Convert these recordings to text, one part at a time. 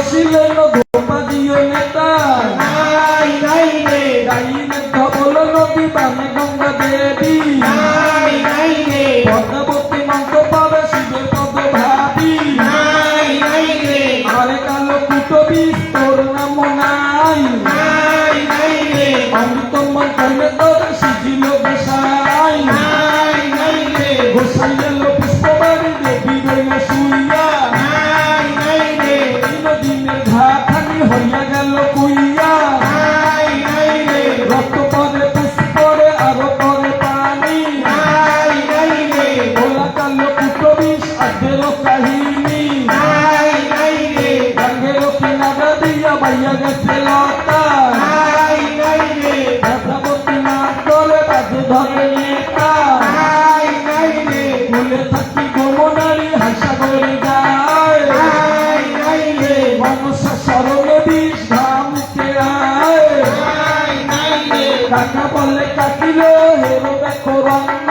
আসিলেন আইলে থাকি গোমনারে হাসা করে গায়। আইলে মনসা সরল বিষ ধামকে আয়। কাকা বলে কাকিল হেরো দেখো রঙ্গ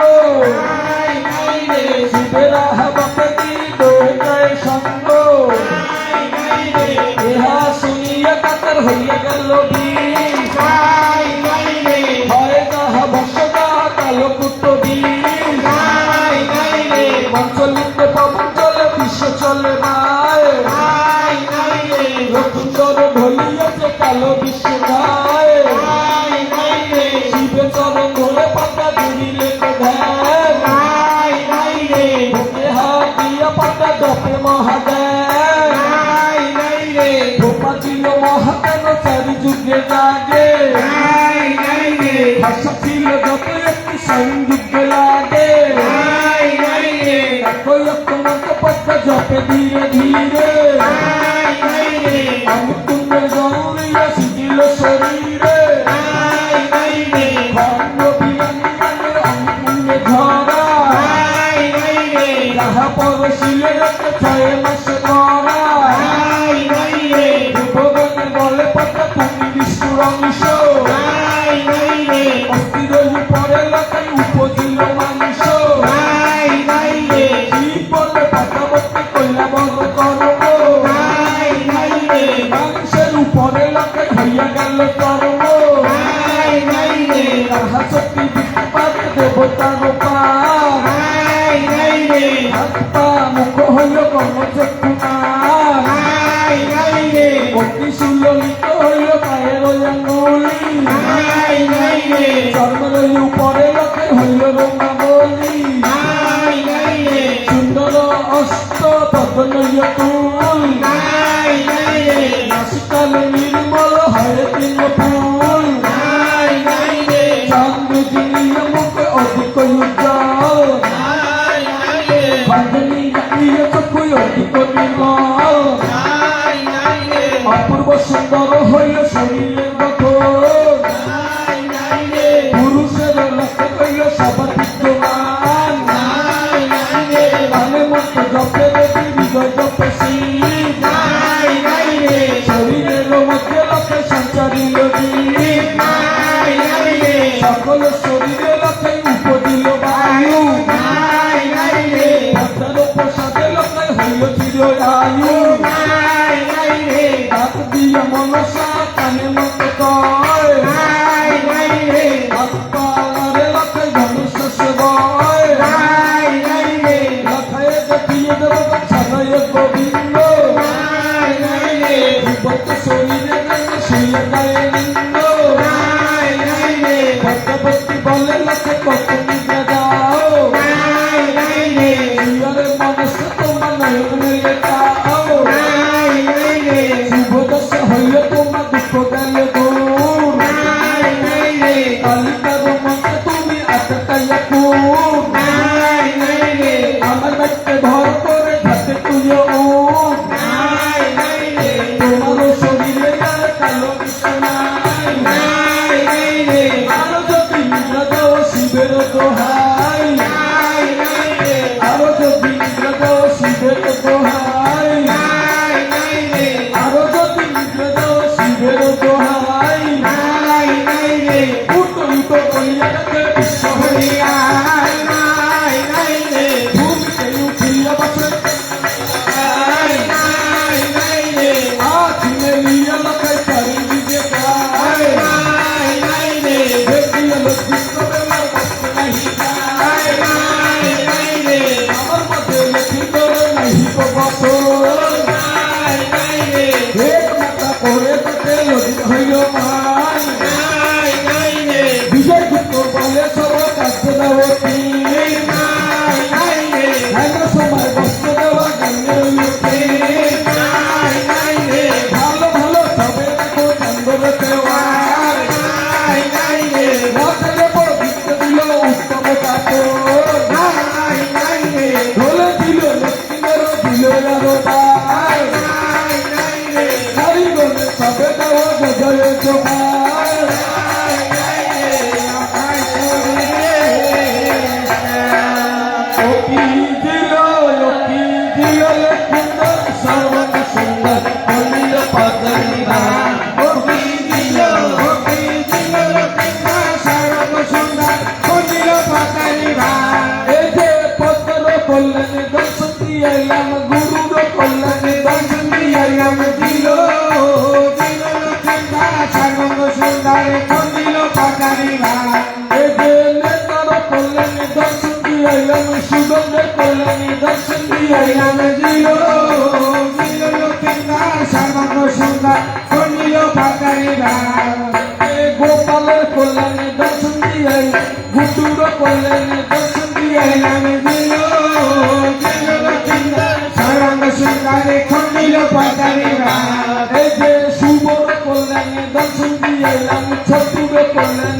শিবের হাবাকে কি দোহায় সঙ্গ। ইহা শুনিয়া কাতার হইয়া গেল মহাদেব ভোপা ছিল মহাদেব চারি যুগে লাগে ভাষা ছিল যত একটি সংযুগে লাগে জপে ধীরে ধীরে আমি তুমি গৌরিয়া শিখিল শরীরে ভঙ্গ বিনা পরশিলে ছয় মাসে উপরে রথের হইল রঙ্গাবলী। সুন্দর অস্ত পদ্মনয় তুই। নাসিকালে নির্মল হয় তিন ফুল। চান্দিনীয় অপূর্ব সুন্দর হইল শরীরের গঠন। উপদিল সকল শরীরে লতাই উপদিল বায়ু। পদ্মার প্রসাদে লতাই হইল চিরদায়ু হাত দিয়ে মনসা কানে মত কয় হাত পালারে লতাই ধনুষ সেবয়। গোপালের কল্যাণে দর্শন দিয়ে গুটুর কল্যাণে দর্শন দিয়ে আমি দিল সর্বাঙ্গ সুন্দরে খন্ডিল পাতারি এই যে সুবর কল্যাণে দর্শন দিয়ে আমি ছতুর কল্যাণে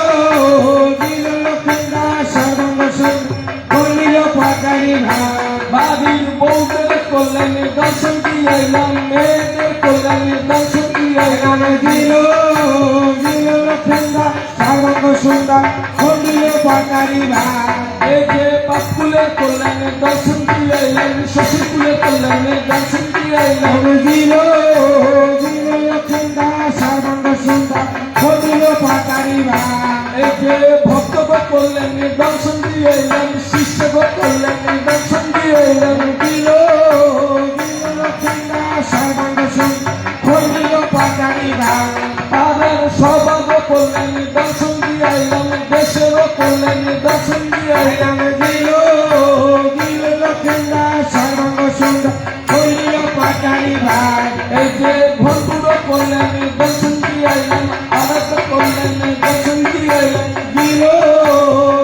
নারী ভাই এই যে পাপ ফুলের কল্যাণে দর্শন দিয়ে এলেন শশী ফুলের কল্যাণে দর্শন দিয়ে এলেন দিল দিল চিন্তা সারবন্ধ চিন্তা হদিল পাতারি ভাই এই যে ভক্তব কল্যাণে দর্শন দিয়ে দিল করলেন দর্শন দিয়ে আইলাম দিল দিল লক্ষেন্দা, সর্বাঙ্গ সুন্দর হইল পাটারি ভাই। এই যে ভরপুর করলেন দর্শন দিয়ে আইলাম আদর্শ করলেন দর্শন দিয়ে আইলাম দিল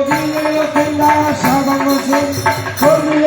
দিল লক্ষেন্দা, সর্বাঙ্গ সুন্দর হইল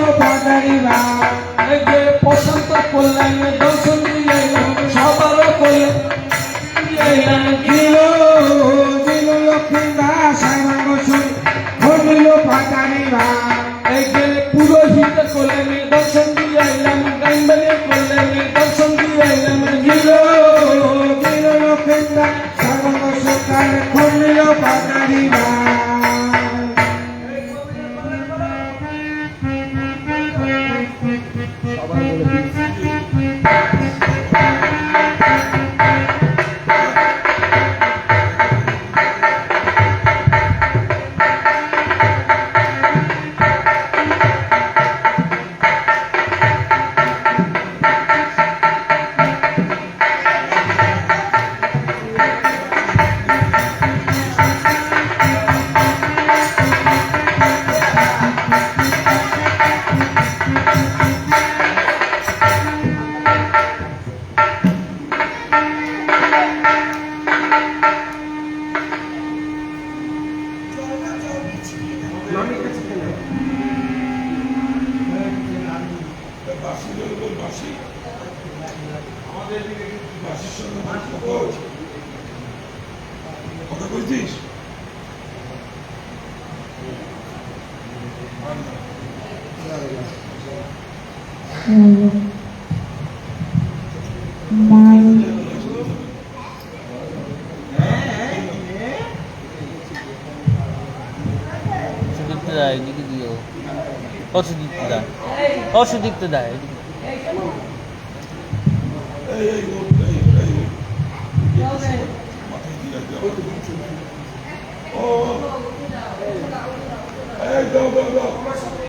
সুদীপ্ত দা এদিকে দিও ও সুদীপ্ত দা ও সুদীপ্ত দা এদিকে